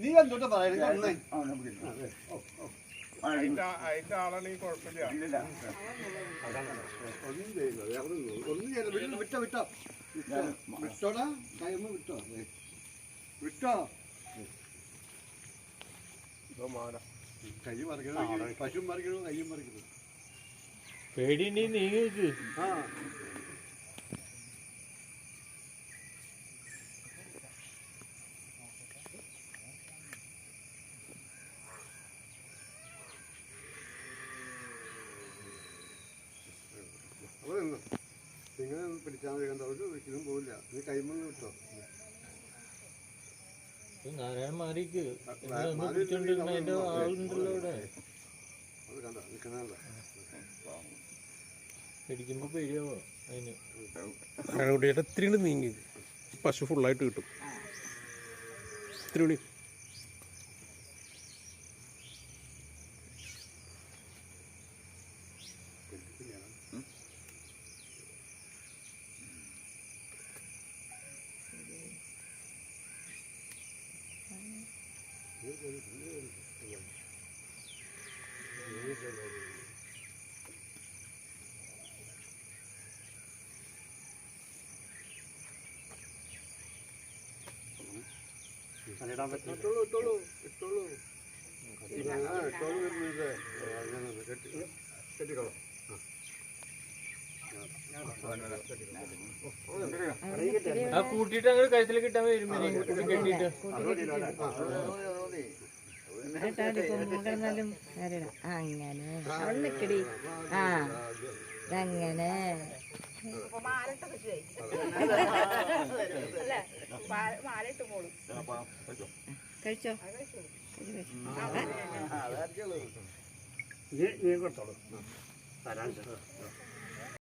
നീ എന്തോട്ട് പറയുന്നത് ചെയ്യില്ല വിട്ടോ പശു മറിക്കണോ കയ്യും മറിക്കണോ നീ നീങ്ങി ആ അവിടെ നിന്ന് പിടിച്ചാൽ മതി കണ്ടോ? ഒരു ഒരിക്കലും പോവില്ല. നീ കൈമ കിട്ടോ നാരായണ അത് കണ്ടോ? പിടിക്കുമ്പോ പേടിയാവോ അതിന്. ആനക്കുട്ടിയുടെ ഇത്തിരി കൂടി നീങ്ങി. പശു ഫുള്ളായിട്ട് കിട്ടും. ഇത്തിരി Tolong, tolong, tolong. Tolong, tolong. Tolong, tolong. ആ കൂട്ടിട്ട് അങ്ങനെ കഴുത്തിൽ കിട്ടാൻ വരും കെട്ടിട്ട്. അങ്ങനെ ആ അങ്ങനെ കഴിച്ചോ നീ നീ കൊടുത്തോളൂ തരാൻ